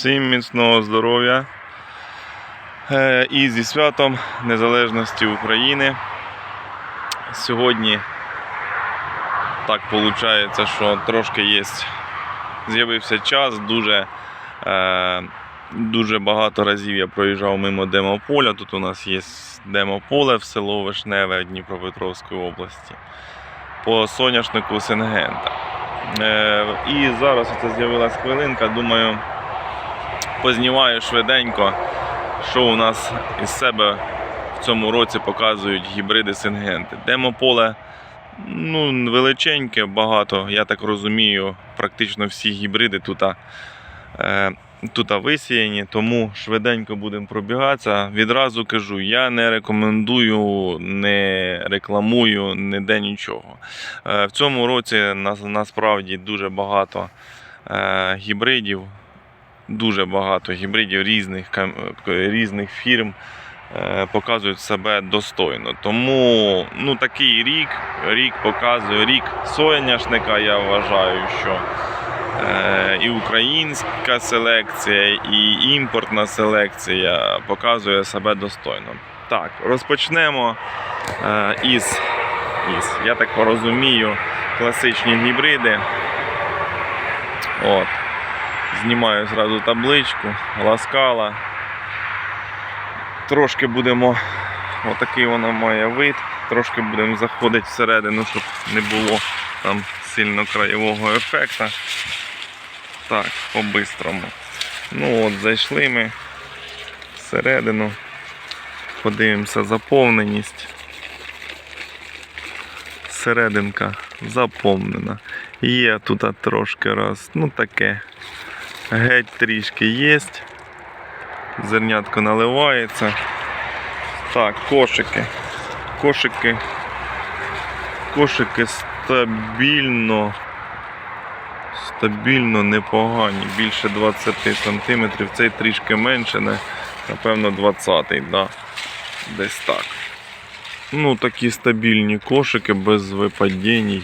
Всім міцного здоров'я Е, і зі святом Незалежності України. Сьогодні так виходить, що трошки є. З'явився час, дуже, е, дуже багато разів я проїжджав мимо демополя. Тут у нас є демополе в село Вишневе Дніпропетровської області по соняшнику Сингента. Е, і зараз оце з'явилась хвилинка, думаю, познімаю швиденько, що у нас із себе в цьому році показують гібриди Сингенти. Демополе ну, величеньке, багато, я так розумію, практично всі гібриди тут, е, тут висіяні, тому швиденько будемо пробігатися. Відразу кажу, я не рекомендую, не рекламую ніде нічого. Е, в цьому році нас, насправді дуже багато е, гібридів, дуже багато гібридів різних, різних фірм е, показують себе достойно. Тому ну, такий рік, рік показує рік соняшника, я вважаю, що е, і українська селекція, і імпортна селекція показує себе достойно. Так, розпочнемо е, із, із, я так порозумію, класичні гібриди. От. Знімаю зразу табличку, ласкала. Трошки будемо, отакий вона має вид, трошки будемо заходити всередину, щоб не було там сильно краєвого ефекту. Так, по-бистрому. Ну от, зайшли ми всередину, подивимося заповненість. Серединка заповнена. Є тут трошки раз, ну таке. Геть трішки є. Зернятко наливається. Так, кошики. Кошики. Кошики стабільно. Стабільно непогані. Більше 20 см. Цей трішки менше, не, напевно, 20-й, да. Десь так. Ну, такі стабільні кошики без випадінь.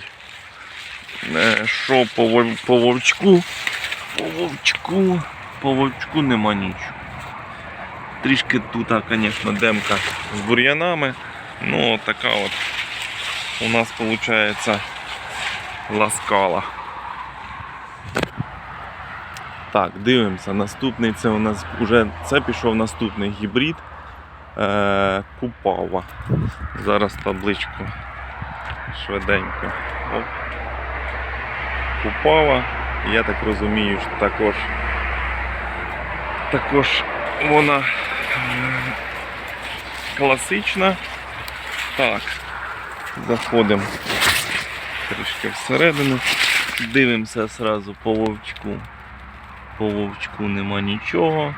Е, Що по, по вовчку? По вовчку. По вовчку нема нічого. Трішки тут, звісно, демка з бур'янами. Ну, така от у нас виходить ласкала. Так, дивимося. Наступний це у нас вже це пішов наступний гібрид. Е, Купава. Зараз табличку швиденько. Оп. Купава. Я так розумію, що також, також вона класична. Так, заходимо трішки всередину. Дивимося зразу по вовчку. По вовчку нема нічого.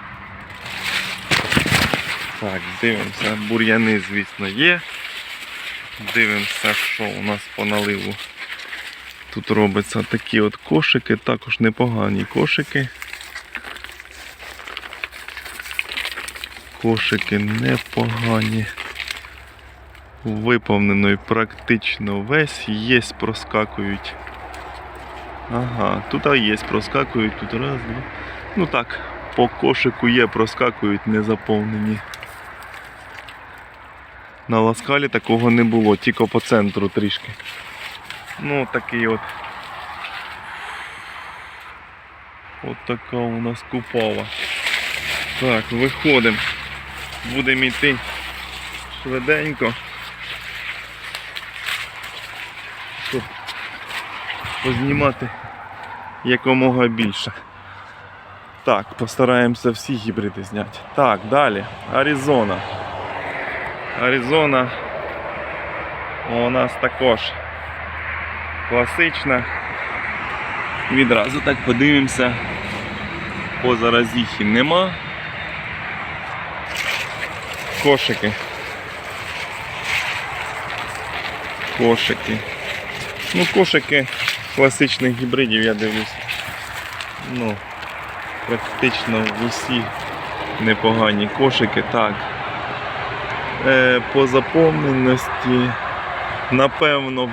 Так, дивимося, бур'яни, звісно, є. Дивимося, що у нас по наливу. Тут робиться такі от кошики, також непогані кошики. Кошики непогані. Виповнено і практично весь. Є проскакують. Ага, тут є проскакують, тут раз, два. Ну так, по кошику є, проскакують не заповнені. На ласкалі такого не було, тільки по центру трішки. Ну, такий от. От така у нас купава. Так, виходимо. Будемо йти швиденько. Щоб познімати якомога більше. Так, постараємося всі гібриди зняти. Так, далі. Аризона. Аризона у нас також класична. Відразу так подивимося. По заразіхі нема. Кошики. Кошики. Ну, кошики класичних гібридів, я дивлюсь. Ну, практично усі непогані кошики. Так. Е, по заповненості, напевно,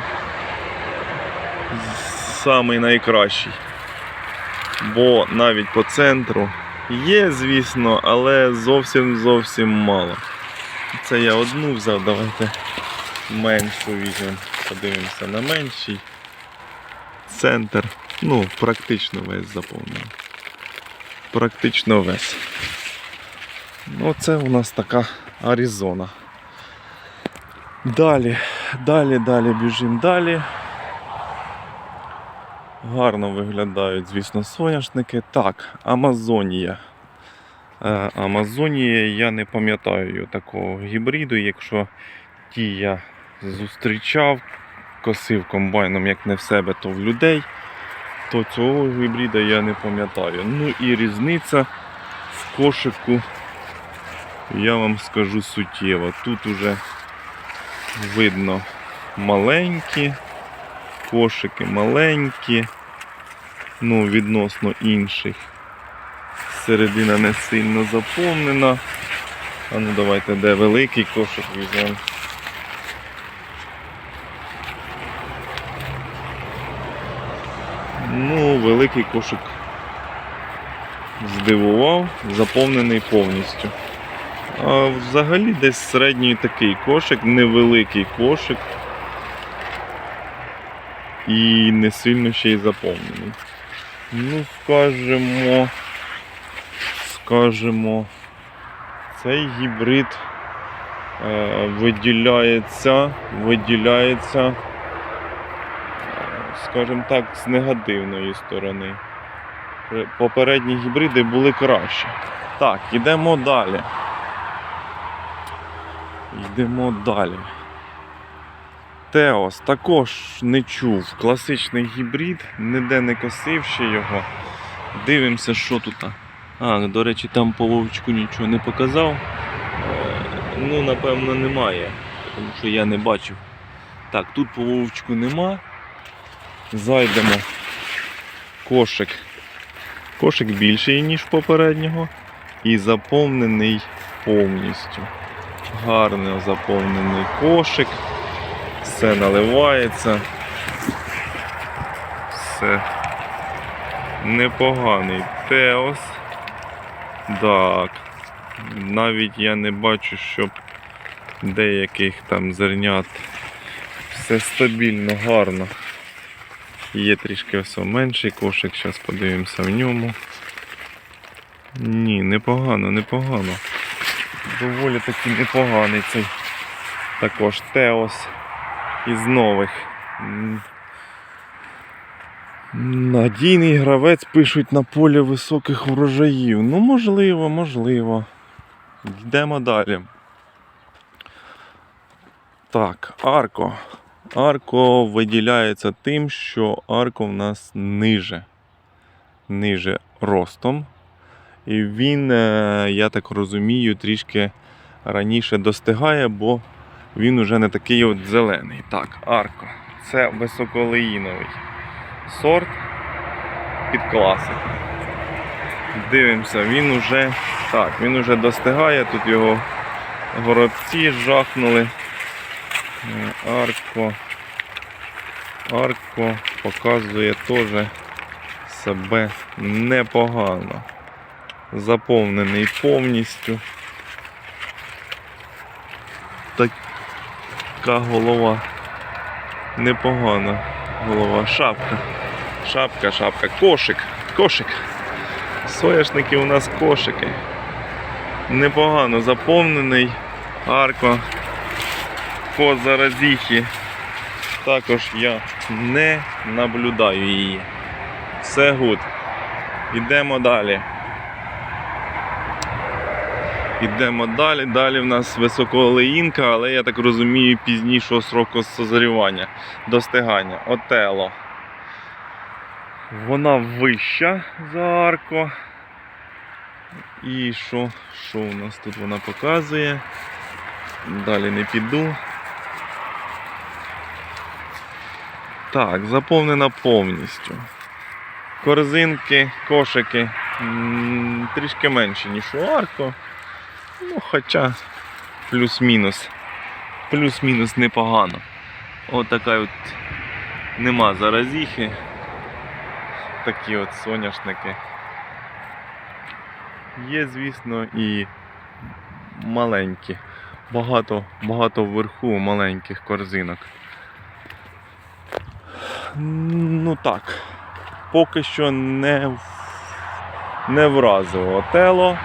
самий найкращий. Бо навіть по центру Є, звісно, але зовсім зовсім мало. Це я одну взяв, давайте меншу візьмемо. Подивимося на менший. Центр. Ну, практично весь заповнений. Практично весь. Ну, це у нас така Аризона. Далі, далі, далі біжимо далі. Гарно виглядають, звісно, соняшники. Так, Амазонія. Е, Амазонія, я не пам'ятаю такого гібриду, якщо ті я зустрічав, косив комбайном як не в себе, то в людей, то цього гібрида я не пам'ятаю. Ну і різниця в кошику, я вам скажу суттєва. Тут уже видно маленькі, кошики маленькі, ну, відносно інших. Середина не сильно заповнена. А ну давайте де великий кошик візьмемо. Ну, великий кошик здивував, заповнений повністю. А взагалі десь середній такий кошик, невеликий кошик. І не сильно ще й заповнений. Ну, скажемо, скажемо, цей гібрид е, виділяється, виділяється, е, скажімо так, з негативної сторони. Попередні гібриди були кращі. Так, йдемо далі. Йдемо далі. Теос також не чув. Класичний гібрид, ніде не косив ще його. Дивимося, що тут. А, до речі, там по вовчку нічого не показав. Е, Ну, напевно, немає, тому що я не бачив. Так, тут по вовчку нема. Зайдемо. Кошик. Кошик більший, ніж попереднього. І заповнений повністю. Гарно заповнений кошик. Все наливається. Все. Непоганий Теос. Так. Навіть я не бачу, щоб деяких там зернят все стабільно, гарно. Є трішки ось менший кошик, зараз подивимося в ньому. Ні, непогано, непогано. Доволі таки непоганий цей також Теос із нових. Надійний гравець пишуть на полі високих врожаїв. Ну, можливо, можливо. Йдемо далі. Так, Арко. Арко виділяється тим, що Арко в нас ниже. Ниже ростом. І він, е, я так розумію, трішки раніше достигає, бо він уже не такий от зелений. Так, Арко. Це високолеїновий сорт під класик. Дивимося, він уже так, він уже достигає, тут його горобці жахнули. Е, Арко. Арко показує теж себе непогано. Заповнений повністю. Така голова. Непогана голова. Шапка. Шапка, шапка. Кошик. Кошик. Соняшники у нас кошики. Непогано заповнений. Арко. По заразіхі. Також я не наблюдаю її. Все гуд. Йдемо далі. Йдемо далі. Далі в нас високоолеїнка, але я так розумію, пізнішого сроку созрівання, достигання. Отело. Вона вища за арко. І що? Що у нас тут вона показує? Далі не піду. Так, заповнена повністю. Корзинки, кошики трішки менші, ніж у арко. Ну, хоча плюс-мінус. Плюс-мінус непогано. От така от нема заразіхи. Такі от соняшники. Є, звісно, і маленькі. Багато, багато вверху маленьких корзинок. Ну так, поки що не, не вразило тело.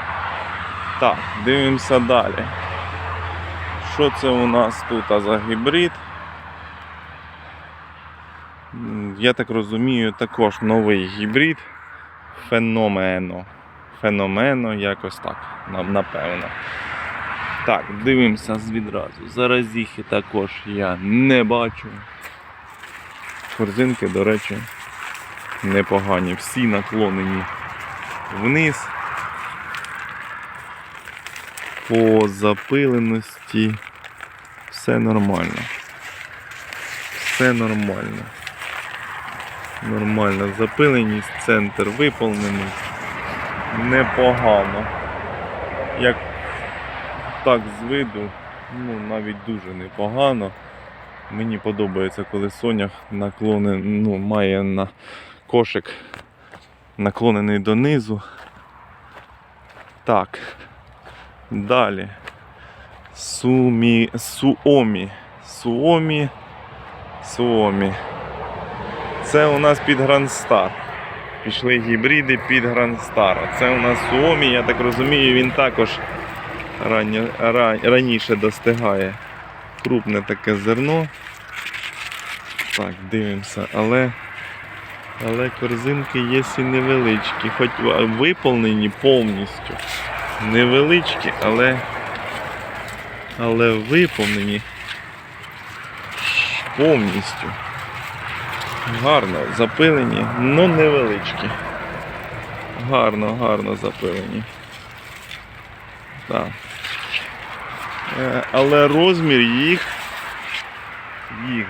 Так, дивимося далі. Що це у нас тут за гібрид? Я так розумію, також новий гібрид. Феномено. Феномено, якось так, напевно. Так, дивимося відразу. Зараз їх і також я не бачу. Корзинки, до речі, непогані. Всі наклонені вниз. По запиленості все нормально. Все нормально. Нормальна запиленість, центр виповнений. Непогано. Як так з виду, ну навіть дуже непогано. Мені подобається, коли сонях наклоне, ну, має на кошик наклонений донизу. Так. Далі. Сумі. Суомі. Суомі. Суомі. Це у нас під Грандстар. Пішли гібриди під Грандстар. Це у нас Суомі, я так розумію, він також раннє, ран- раніше достигає. Крупне таке зерно. Так, дивимося, але, але корзинки є і невеличкі, хоч виповнені повністю. Невеличкі, але, але виповнені повністю. Гарно запилені, але невеличкі. Гарно, гарно запилені. Так. Е, Але розмір їх, їх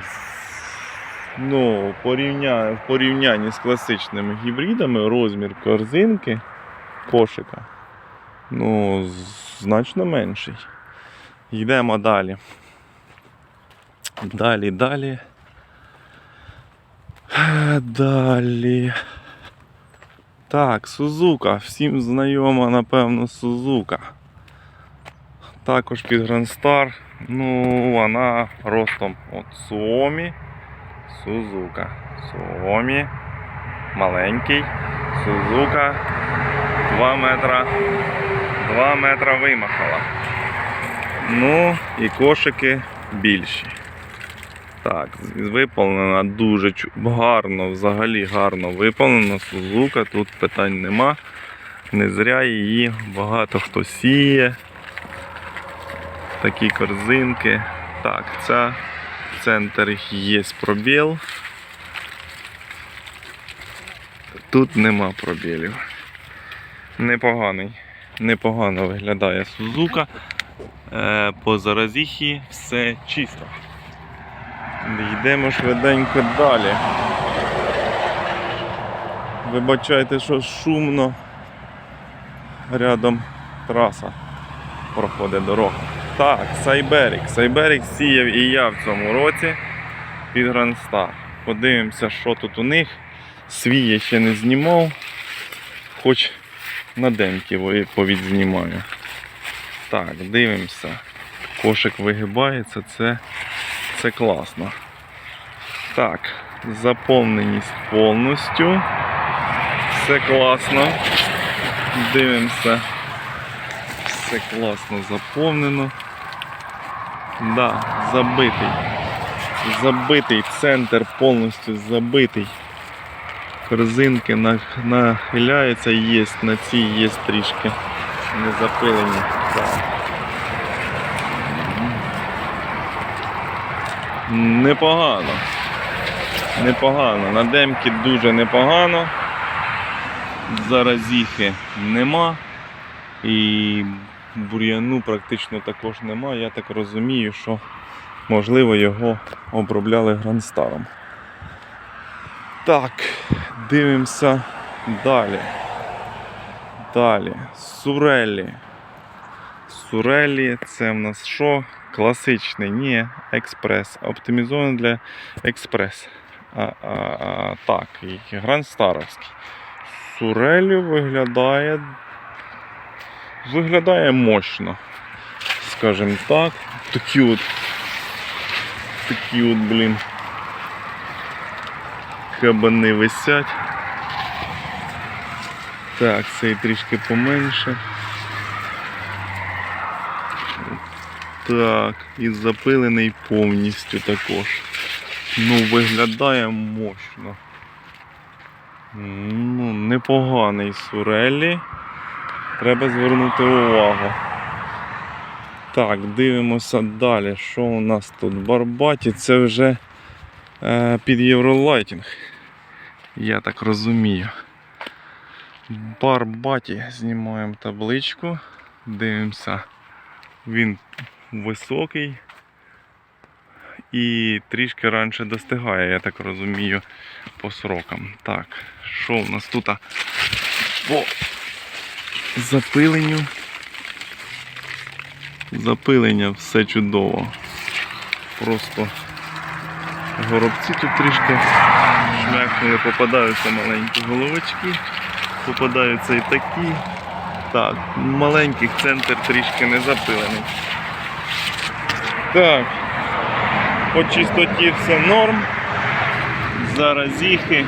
ну, порівня, в порівнянні з класичними гібридами розмір корзинки кошика ну, значно менший. Йдемо далі. Далі, далі. Далі. Так, Сузука. Всім знайома, напевно, Сузука. Також під Грандстар. Ну, вона ростом от Суомі. Сузука. Суомі. Маленький. Сузука. 2 метра. 2 метра вимахала. Ну, і кошики більші. Так, виповнена дуже гарно, взагалі гарно виповнена. Сузука, тут питань нема. Не зря її багато хто сіє. Такі корзинки. Так, ця центр є пробіл. Тут нема пробілів. Непоганий. Непогано виглядає Сузука. Е, по заразіхі все чисто. Йдемо швиденько далі. Вибачайте, що шумно. Рядом траса проходить дорога. Так, Сайберік. Сайберік сіяв і я в цьому році під Грандстар. Подивимося, що тут у них. Свій я ще не знімав, хоч на демки повідзнімаю. Так, дивимося. Кошик вигибається, це, це класно. Так, заповненість повністю. Все класно. Дивимося. Все класно заповнено. Да, забитий. Забитий центр повністю забитий. Нах- нахиляються, є на цій є трішки не запилені. Непогано. Непогано. На демки дуже непогано. Заразіхи нема. І бур'яну практично також нема. Я так розумію, що можливо його обробляли гранстаром. Так, дивимося далі. Далі. Сурелі. Сурелі це в нас що? Класичний, ні, експрес. Оптимізований для експрес. А, а, а, так, і грандстаровський. Сурелі виглядає виглядає мощно. Скажімо так. Такі от. Такі от, блін. Кабани висять. Так, цей трішки поменше. Так, і запилений повністю також. Ну, виглядає мощно. Ну, непоганий сурелі. Треба звернути увагу. Так, дивимося далі. Що у нас тут? Барбаті це вже е, під Євролайтінг. Я так розумію. Барбаті знімаємо табличку. Дивимося. Він високий і трішки раніше достигає, я так розумію, по срокам. Так, що у нас тут? По запиленню. Запилення все чудово. Просто горобці тут трішки шмякнули, попадаються маленькі головочки, попадаються і такі. Так, маленький центр трішки не запилений. Так, по чистоті все норм. Заразіхи.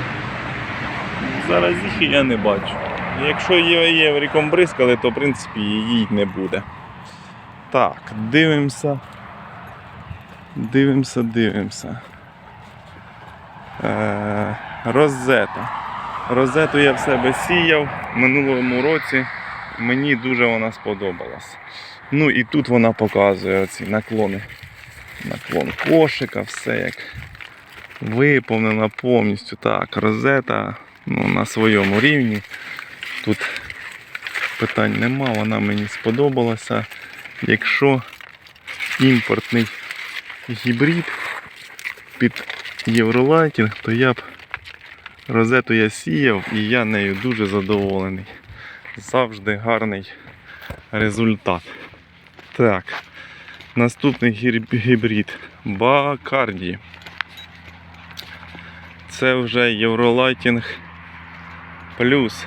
Заразіхи я не бачу. Якщо є євріком бризкали, то в принципі її не буде. Так, дивимося. Дивимося, дивимося. Е, розета. Розету я в себе сіяв в минулому році. Мені дуже вона сподобалась. Ну і тут вона показує оці наклони. Наклон кошика, все як виповнена повністю. Так, розета ну, на своєму рівні. Тут питань нема, вона мені сподобалася. Якщо імпортний гібрид під євролайтінг, то я б розету я сіяв і я нею дуже задоволений. Завжди гарний результат. Так, наступний гібрид Бакарді. Це вже Євролайтінг плюс.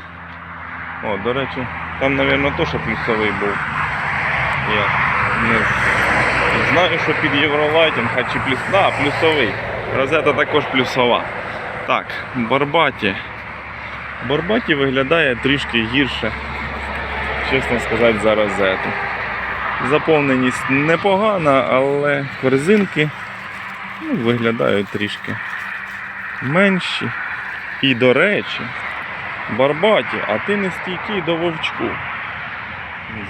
О, до речі, там, мабуть, теж плюсовий був. Я не знаю, що під Євролайтінг, а чи плюс. Да, плюсовий. Розета також плюсова. Так, Барбаті. Барбаті виглядає трішки гірше, чесно сказати, за розету. Заповненість непогана, але корзинки ну, виглядають трішки менші. І до речі, Барбаті, а ти не стійкий до вовчку.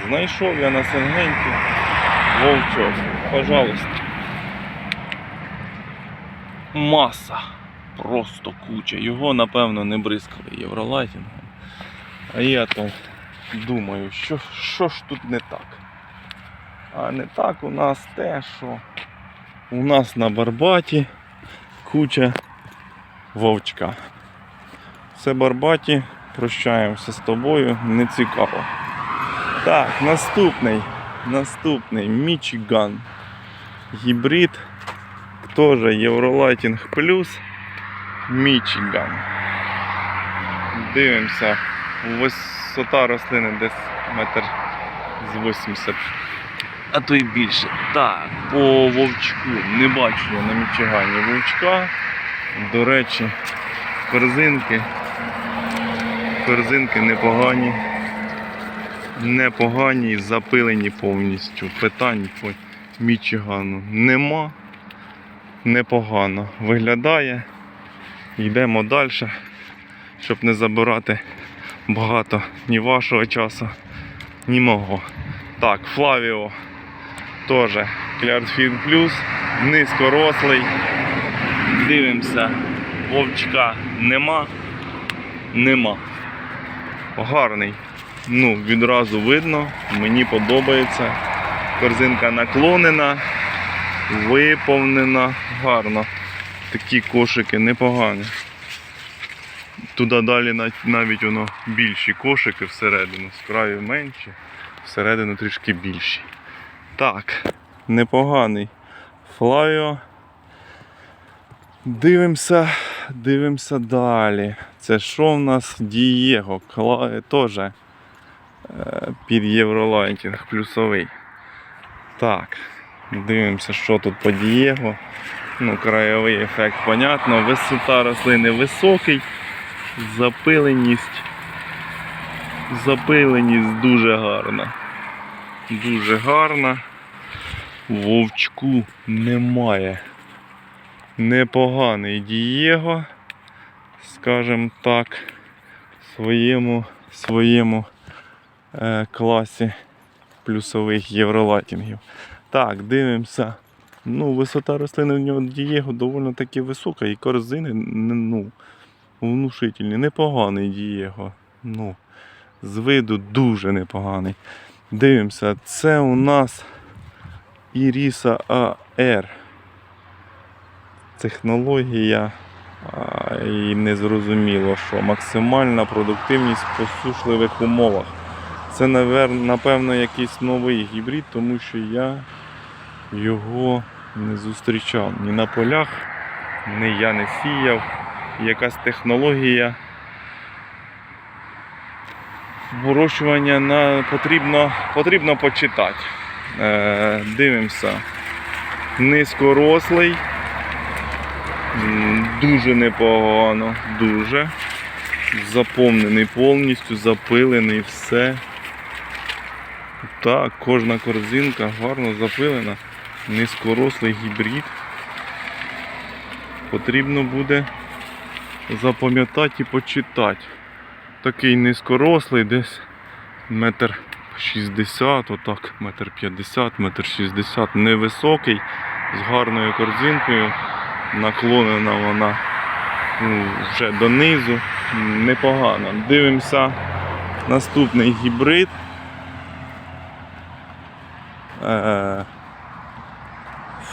Знайшов я на сангенті вовчок. Пожалуйста. Маса. Просто куча. Його, напевно, не бризкали євролайтінгом. А я то думаю, що, що ж тут не так? А не так у нас те, що у нас на Барбаті куча вовчка. Це Барбаті, прощаємося з тобою, не цікаво. Так, наступний. Наступний Мічиган. Гібрид. Теж Євролайтінг плюс. Мічиган. Дивимося. Висота рослини десь метр з 80. А то й більше. Так, по вовчку. Не бачу я на Мічигані вовчка. До речі, корзинки. Корзинки непогані. Непогані, запилені повністю. Питань по Мічигану нема. Непогано виглядає. Йдемо далі, щоб не забирати багато ні вашого часу, ні мого. Так, Флавіо теж Клярдфін Плюс, низькорослий. Дивимося, вовчка нема. Нема. Гарний. Ну, відразу видно, мені подобається. Корзинка наклонена, виповнена гарно. Такі кошики непогані. Туди далі навіть воно більші кошики всередину, з краю менші, всередину трішки більші. Так, непоганий. Флавіо. Дивимося, дивимося далі. Це що в нас Дієго? Кла... Теж е, під Євролайтінг плюсовий. Так, дивимося, що тут по Дієго. Ну, краєвий ефект, понятно. Висота рослини високий, запиленість. Запиленість дуже гарна. Дуже гарна. Вовчку немає. Непоганий Дієго, скажімо так, своєму, своєму е, класі плюсових євролайтінгів. Так, дивимося. Ну, висота рослини в нього Дієго доволі таки висока, і корзини ну, внушительні. Непоганий Дієго. Ну, з виду дуже непоганий. Дивимося, це у нас Іріса АР. Технологія а, і незрозуміло, що максимальна продуктивність в посушливих умовах. Це, напевно, якийсь новий гібрид, тому що я його не зустрічав ні на полях, ні я не сіяв. Якась технологія вирощування на... потрібно, потрібно почитати. Е, дивимося. Низькорослий. Дуже непогано, дуже. Заповнений повністю, запилений, все. Так, кожна корзинка гарно запилена. Низькорослий гібрид. Потрібно буде запам'ятати і почитати. Такий низькорослий, десь метр 60, отак, метр 50, метр 60, невисокий, з гарною корзинкою. Наклонена вона ну, вже донизу. Непогано. Дивимося наступний гібрид. Е,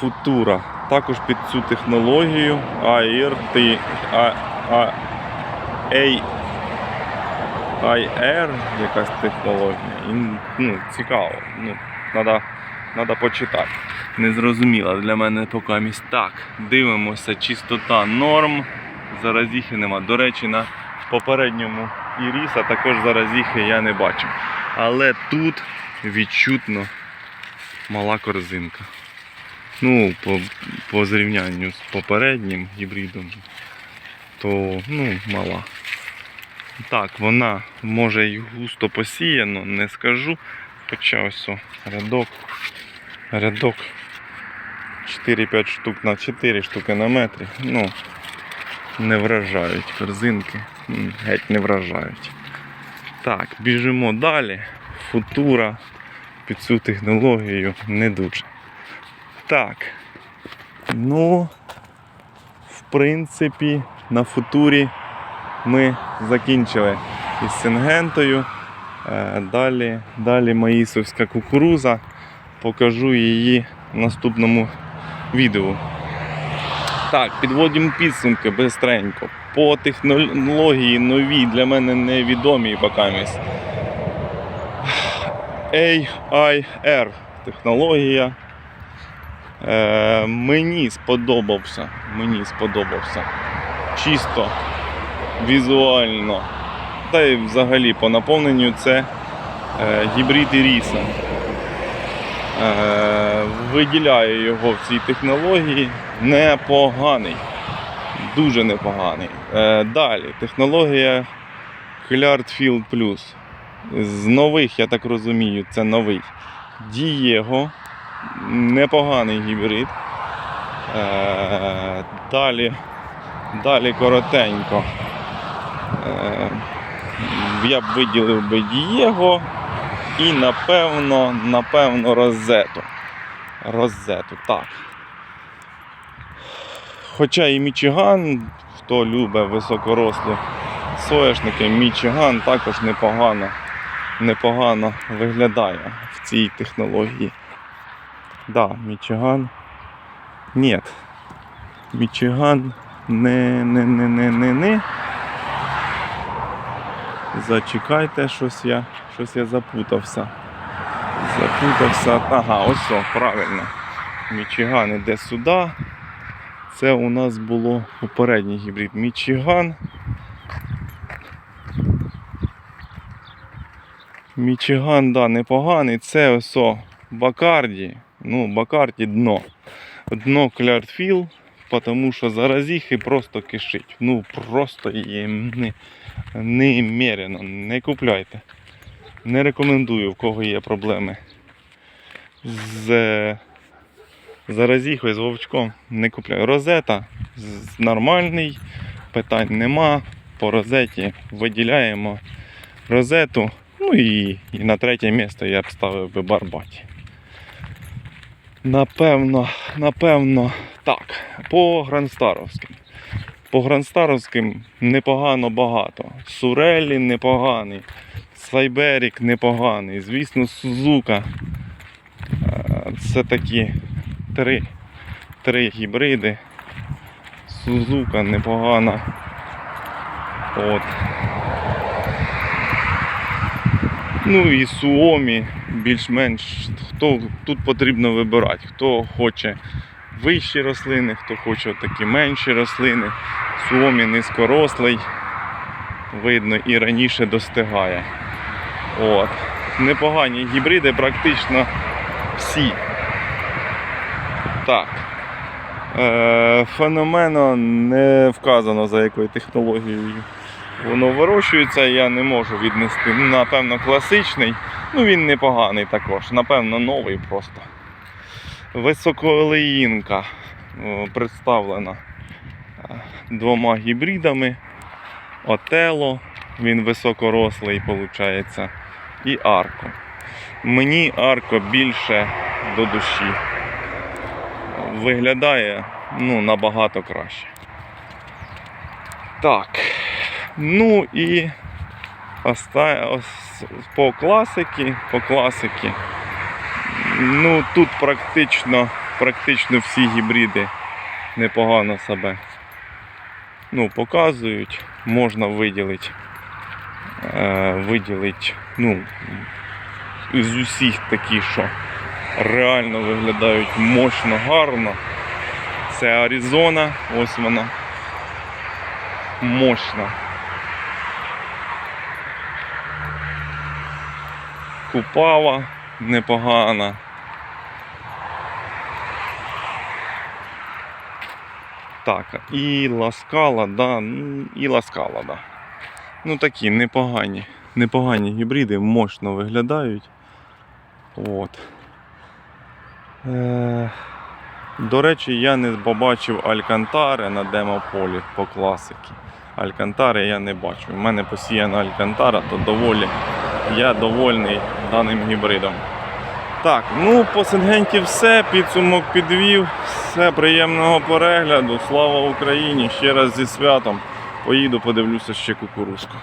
Футура. Також під цю технологію AIR, А- А- IR, якась технологія. І, ну, цікаво. Ну, надо, надо почитати. Незрозуміла для мене поки місць. Так, дивимося, чистота норм. Заразіхи нема. До речі, на попередньому іріса також заразіхи я не бачив. Але тут відчутно мала корзинка. Ну, по, по зрівнянню з попереднім гібридом, то ну, мала. Так, вона може й густо посіяно, не скажу. Хоча ось о, рядок. Рядок 4-5 штук на 4 штуки на метрі. Ну, не вражають корзинки. Геть не вражають. Так, біжимо далі. Футура під цю технологію не дуже. Так. Ну, в принципі, на футурі ми закінчили із Сингентою. Е, Далі, далі маїсовська кукуруза. Покажу її в наступному відео. Так, підводимо підсумки бистренько. По технології нові для мене невідомі покамість. AIR технологія. Е, мені сподобався. Мені сподобався. Чисто візуально. Та й взагалі по наповненню це е, гібрид Іріса. Е, виділяю його в цій технології. Непоганий. Дуже непоганий. Е, далі, технологія Clearfield Plus. З нових, я так розумію, це новий. Дієго. Непоганий гібрид. Е, далі, далі коротенько. Е, я б виділив би Дієго і напевно, напевно, розету. Розету, так. Хоча і Мічиган, хто любить високорослі соняшники, Мічиган також непогано, непогано виглядає в цій технології. Да, Мічиган. Ні. Мічиган не, не, не, не, не, не. Зачекайте, щось я, щось я запутався. Запутався. Ага, ось о, правильно. Мічиган іде сюди. Це у нас було попередній гібрид Мічиган. Мічиган, да, непоганий. Це ось о, Бакарді. Ну, Бакарді дно. Дно Клярфіл, тому що заразіхи просто кишить. Ну, просто її не, немерено. Не купляйте. Не рекомендую, в кого є проблеми з заразіхою, з вовчком. Не купляю. Розета нормальний, питань нема. По розеті виділяємо розету. Ну і, і на третє місце я б ставив би Барбаті. Напевно, напевно, так. По Гранстаровським. По Гранстаровським непогано багато. Сурелі непоганий. Сайберік непоганий. Звісно, Сузука. Е, Це такі три, три гібриди. Сузука непогана. От. Ну і Суомі більш-менш хто тут потрібно вибирати. Хто хоче вищі рослини, хто хоче такі менші рослини. Суомі низькорослий, видно і раніше достигає. От. Непогані гібриди, практично всі. Так. Е, феномено не вказано за якою технологією воно вирощується, я не можу віднести. Ну, Напевно, класичний. Ну він непоганий також. Напевно, новий просто. Високолеїнка представлена е, двома гібридами. Отело, він високорослий, виходить. І арко. Мені арко більше до душі. Виглядає ну, набагато краще. Так. Ну і оста... по класики, по класики. Ну тут практично, практично всі гібриди непогано себе ну, показують. Можна виділити, е, виділити ну, з усіх такі, що реально виглядають мощно, гарно. Це Аризона, ось вона мощна. Купава непогана. Так, і ласкала, да, ну, і ласкала, да. Ну такі непогані, непогані гібриди, мощно виглядають. От. Е, до речі, я не побачив Алькантари на демополі по класики. Алькантари я не бачу. У мене посіяна Алькантара, то доволі я довольний даним гібридом. Так, ну по Сенгенті все, підсумок підвів. Все, приємного перегляду. Слава Україні! Ще раз зі святом. Поїду, подивлюся ще кукурузку.